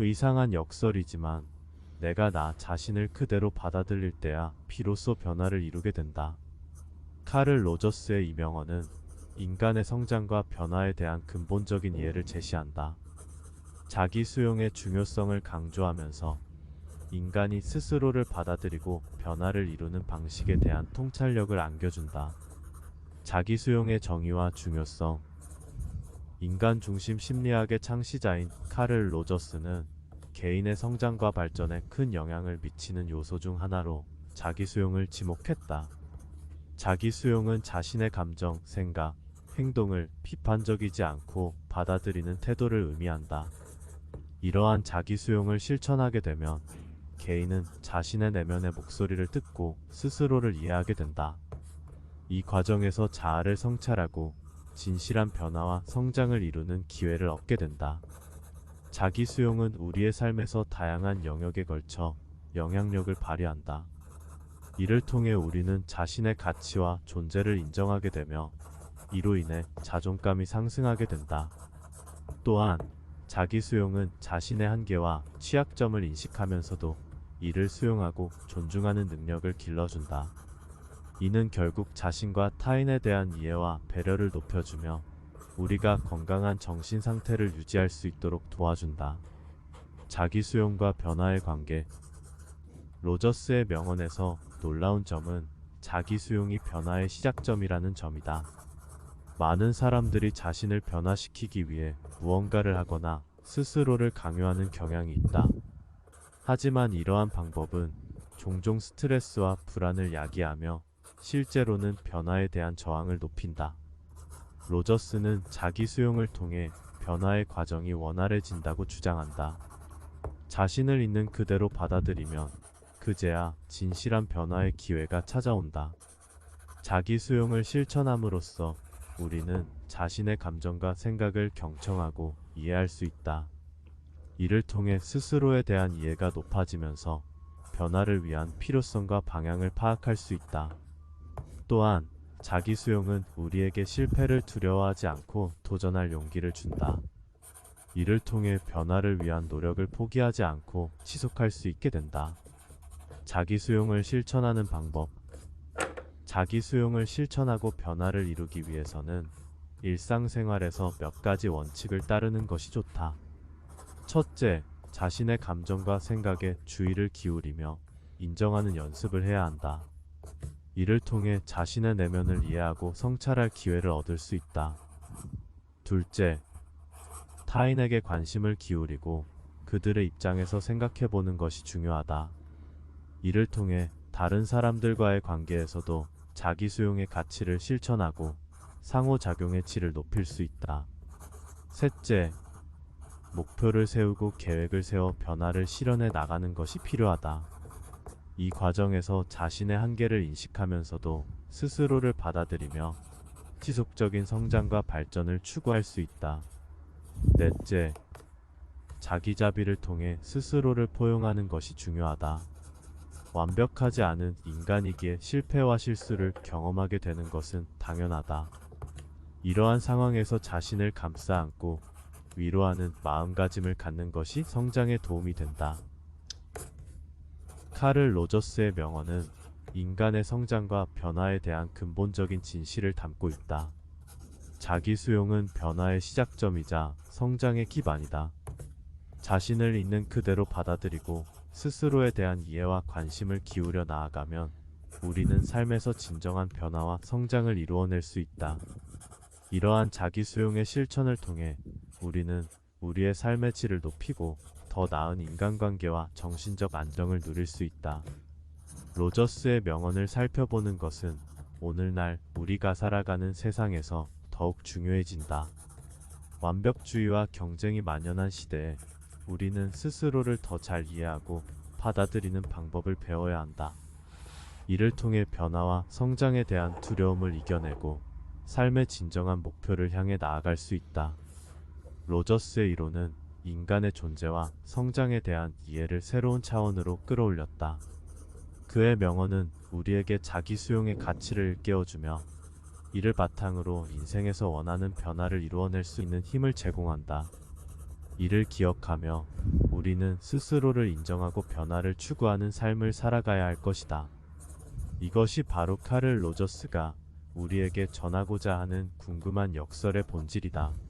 의상한 역설이지만 내가 나 자신을 그대로 받아들일 때야 비로소 변화를 이루게 된다. 카를 로저스의 이 명언은 인간의 성장과 변화에 대한 근본적인 이해를 제시한다. 자기 수용의 중요성을 강조하면서 인간이 스스로를 받아들이고 변화를 이루는 방식에 대한 통찰력을 안겨준다. 자기 수용의 정의와 중요성 인간 중심 심리학의 창시자인 카를 로저스는 개인의 성장과 발전에 큰 영향을 미치는 요소 중 하나로 자기 수용을 지목했다. 자기 수용은 자신의 감정, 생각, 행동을 비판적이지 않고 받아들이는 태도를 의미한다. 이러한 자기 수용을 실천하게 되면 개인은 자신의 내면의 목소리를 듣고 스스로를 이해하게 된다. 이 과정에서 자아를 성찰하고 진실한 변화와 성장을 이루는 기회를 얻게 된다. 자기 수용은 우리의 삶에서 다양한 영역에 걸쳐 영향력을 발휘한다. 이를 통해 우리는 자신의 가치와 존재를 인정하게 되며 이로 인해 자존감이 상승하게 된다. 또한 자기 수용은 자신의 한계와 취약점을 인식하면서도 이를 수용하고 존중하는 능력을 길러준다. 이는 결국 자신과 타인에 대한 이해와 배려를 높여주며 우리가 건강한 정신 상태를 유지할 수 있도록 도와준다. 자기 수용과 변화의 관계 로저스의 명언에서 놀라운 점은 자기 수용이 변화의 시작점이라는 점이다. 많은 사람들이 자신을 변화시키기 위해 무언가를 하거나 스스로를 강요하는 경향이 있다. 하지만 이러한 방법은 종종 스트레스와 불안을 야기하며 실제로는 변화에 대한 저항을 높인다. 로저스는 자기 수용을 통해 변화의 과정이 원활해진다고 주장한다. 자신을 있는 그대로 받아들이면 그제야 진실한 변화의 기회가 찾아온다. 자기 수용을 실천함으로써 우리는 자신의 감정과 생각을 경청하고 이해할 수 있다. 이를 통해 스스로에 대한 이해가 높아지면서 변화를 위한 필요성과 방향을 파악할 수 있다. 또한 자기 수용은 우리에게 실패를 두려워하지 않고 도전할 용기를 준다. 이를 통해 변화를 위한 노력을 포기하지 않고 지속할 수 있게 된다. 자기 수용을 실천하는 방법. 자기 수용을 실천하고 변화를 이루기 위해서는 일상생활에서 몇 가지 원칙을 따르는 것이 좋다. 첫째, 자신의 감정과 생각에 주의를 기울이며 인정하는 연습을 해야 한다. 이를 통해 자신의 내면을 이해하고 성찰할 기회를 얻을 수 있다. 둘째, 타인에게 관심을 기울이고 그들의 입장에서 생각해 보는 것이 중요하다. 이를 통해 다른 사람들과의 관계에서도 자기 수용의 가치를 실천하고 상호작용의 질을 높일 수 있다. 셋째, 목표를 세우고 계획을 세워 변화를 실현해 나가는 것이 필요하다. 이 과정에서 자신의 한계를 인식하면서도 스스로를 받아들이며 지속적인 성장과 발전을 추구할 수 있다. 넷째, 자기자비를 통해 스스로를 포용하는 것이 중요하다. 완벽하지 않은 인간이기에 실패와 실수를 경험하게 되는 것은 당연하다. 이러한 상황에서 자신을 감싸 안고 위로하는 마음가짐을 갖는 것이 성장에 도움이 된다. 카를 로저스의 명언은 인간의 성장과 변화에 대한 근본적인 진실을 담고 있다. 자기 수용은 변화의 시작점이자 성장의 기반이다. 자신을 있는 그대로 받아들이고 스스로에 대한 이해와 관심을 기울여 나아가면 우리는 삶에서 진정한 변화와 성장을 이루어낼 수 있다. 이러한 자기 수용의 실천을 통해 우리는 우리의 삶의 질을 높이고 더 나은 인간관계와 정신적 안정을 누릴 수 있다. 로저스의 명언을 살펴보는 것은 오늘날 우리가 살아가는 세상에서 더욱 중요해진다. 완벽주의와 경쟁이 만연한 시대에 우리는 스스로를 더 잘 이해하고 받아들이는 방법을 배워야 한다. 이를 통해 변화와 성장에 대한 두려움을 이겨내고 삶의 진정한 목표를 향해 나아갈 수 있다. 로저스의 이론은 인간의 존재와 성장에 대한 이해를 새로운 차원으로 끌어올렸다. 그의 명언은 우리에게 자기 수용의 가치를 일깨워주며 이를 바탕으로 인생에서 원하는 변화를 이루어낼 수 있는 힘을 제공한다. 이를 기억하며 우리는 스스로를 인정하고 변화를 추구하는 삶을 살아가야 할 것이다. 이것이 바로 카를 로저스가 우리에게 전하고자 하는 궁금한 역설의 본질이다.